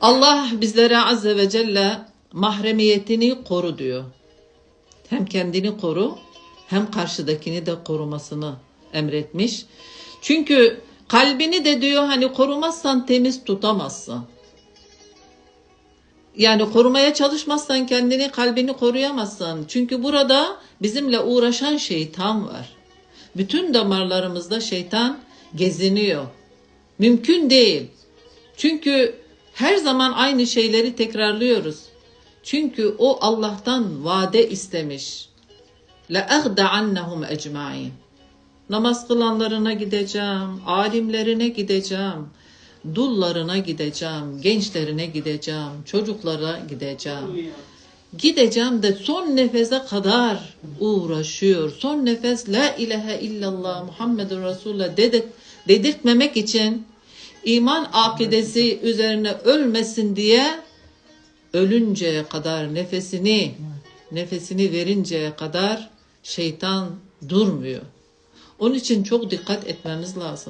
Allah bizlere azze ve celle mahremiyetini koru diyor. Hem kendini koru hem karşıdakini de korumasını emretmiş. Çünkü kalbini de diyor hani korumazsan temiz tutamazsın. Yani korumaya çalışmazsan kendini kalbini koruyamazsın. Çünkü burada bizimle uğraşan şeytan var. Bütün damarlarımızda şeytan geziniyor. Mümkün değil. Çünkü her zaman aynı şeyleri tekrarlıyoruz. Çünkü o Allah'tan vade istemiş. Annahum ecmaîn. Namaz kılanlarına gideceğim, alimlerine gideceğim, dullarına gideceğim, gençlerine gideceğim, çocuklara gideceğim. Gideceğim de son nefese kadar uğraşıyor. Son nefes la ilahe illallah Muhammedun Resulullah dedirtmemek için iman akidesi üzerine ölmesin diye ölünceye kadar nefesini nefesini verinceye kadar şeytan durmuyor. Onun için çok dikkat etmemiz lazım.